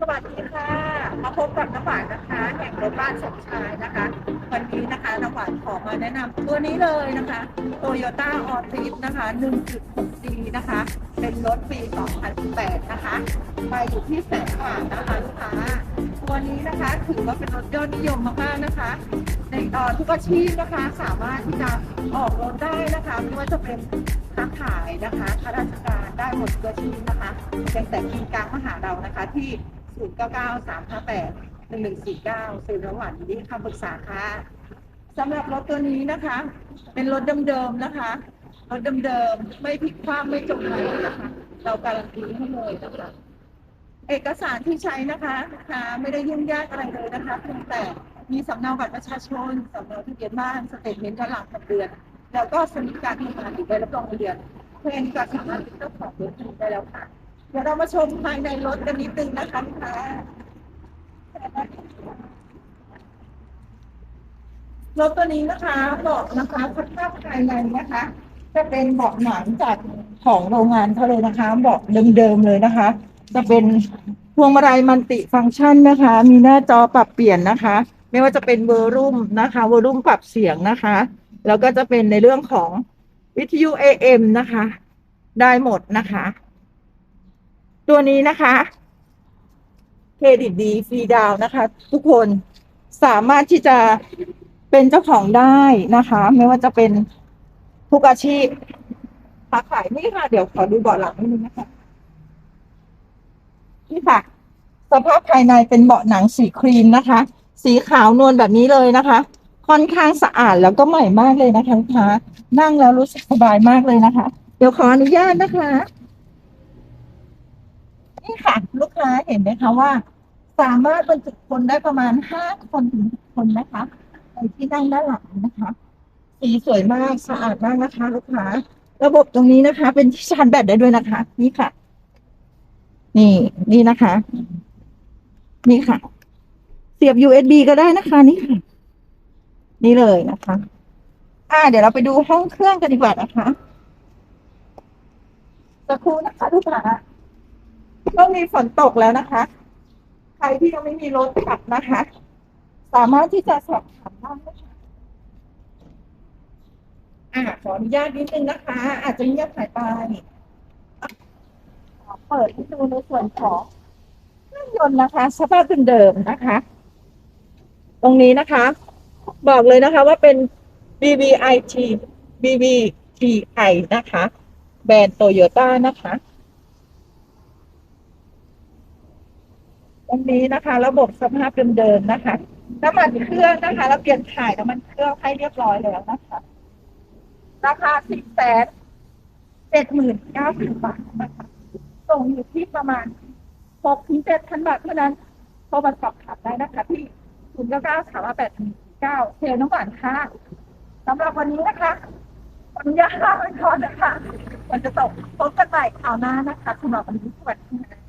สวัสดีค่ะ มาพบกับน้ำหวานนะคะ แห่งรถบ้านสมชายนะคะ วันนี้นะคะน้ำหวานขอมาแนะนำตัวนี้เลยนะคะ Toyota a l t i s นะคะ 1.6D นะคะ เป็นรถปี 2018 นะคะไปอยู่ที่แสนกว่านะคะลูกค้า ตัวนี้นะคะถือว่าเป็นรถยอดนิยมมากๆนะคะในตอนทุกอาชีพนะคะสามารถที่จะออกรถได้นะคะไม่ว่าจะเป็นค้าขายนะคะข้าราชการได้หมดทุกอาชีพนะคะเพียงแต่คีย์กลางมาหาเรานะคะที่ 0 9 9 3 5 8 1 1 4 9สื่อระหว่างนดีคำปรึกษาค่ะสำหรับรถตัวนี้นะคะ เป็นรถเดิมๆนะคะ รถเดิมๆไม่พลิกคว่ำไม่จมไหลนะคะ เราการันตีให้เลยนะคะ เอกสารที่ใช้นะคะนะคะไม่ได้ยุ่งยากอะไรเลยนะคะเพียงแต่มีสำเนาบัตรประชาชนสำเนาทะเบียนบ้านสเตทเมนต์ย้อนหลังของเดือน แล้วก็สลิปการทำงานหรือใบรับรองเงินเดือนเพื่อนก็สามารถเป็นเจ้าของรถคันนี้ได้แล้วค่ะ เดี๋ยวเรามาชมภายในรถกันนิดนึงนะคะลูกค้ารถตัวนี้นะคะเบาะนะคะสภาพภายในนะคะ จะเป็นเบาะหนังจากของโรงงานเขาเลยนะคะเบาะเดิมๆเลยนะคะ จะเป็นพวงมาลัยมันติฟังก์ชันนะคะ มีหน้าจอปรับเปลี่ยนนะคะ ไม่ว่าจะเป็นเวอร์รุ่มนะคะเวอร์รุ่มปรับเสียงนะคะ แล้วก็จะเป็นในเรื่องของวิทยุ AM นะคะ ได้หมดนะคะ ตัวนี้นะคะเครดิตดีฟรีดาวนะคะ ทุกคนสามารถที่จะเป็นเจ้าของได้นะคะ ไม่ว่าจะเป็นทุกอาชีพค้าขายนี่ค่ะ เดี๋ยวขอดูเบาะหลังนิดนึงนะคะนี่ค่ะ สภาพภายในเป็นเบาะหนังสีครีมนะคะ สีขาวนวลแบบนี้เลยนะคะ ค่อนข้างสะอาดแล้วก็ใหม่มากเลยนะคะลูกค้านั่งแล้วรู้สึกสบายมากเลยนะคะ เดี๋ยวขออนุญาตนะคะ นี่ค่ะ ลูกค้าเห็นไหมคะว่า สามารถบรรจุคนได้ประมาณห้าคนถึงคนนะคะในที่นั่งด้านหลังนะคะ สีสวยมากสะอาดมากนะคะ ลูกค้า ระบบตรงนี้นะคะ เป็นที่ชาร์จแบตได้ด้วยนะคะ นี่ค่ะ นี่นี่นะคะ นี่ค่ะ เสียบ USB ก็ได้นะคะนี่ค่ะ นี่เลยนะคะ อ่า เดี๋ยวเราไปดูห้องเครื่องกันดีกว่านะคะสักครู่นะคะทุกท่า ก็มีฝนตกแล้วนะคะ ใครที่ยังไม่มีรถขับนะคะ สามารถที่จะสอบถามได้นะคะอ่าขออนุญาตนิดนึงนะคะ อาจจะเงียบหายไปเปิดให้ดูในส่วนของเครื่องยนต์นะคะสภาพเดิมๆนะคะ ตรงนี้นะคะ บอกเลยนะคะว่าเป็น BBIT BBTI นะคะ แบรนด์โตโยต้านะคะ ตรงนี้นะคะ ระบบสภาพเดิมๆนะคะ น้ำมันเครื่องนะคะแล้วเปลี่ยนถ่ายน้ำมันเครื่องให้เรียบร้อยแล้วนะคะ ราคาสิบแสนเจ็ดหมื่นเก้าพันบาทนะคะส่งอยู่ที่ประมาณหกถึงเจ็ดพันบาทเท่านั้นโทรมาสอบถามได้นะคะ ที่ศูนย์เก้าเก้าสามแปดเก้าเทน้ำหวานค่ะสำหรับวันนี้นะคะขออนุญาตลาไปก่อนนะคะ มันจะตกพบกันใหม่คราวหน้านะคะสำหรับวันนี้สวัสดีค่ะ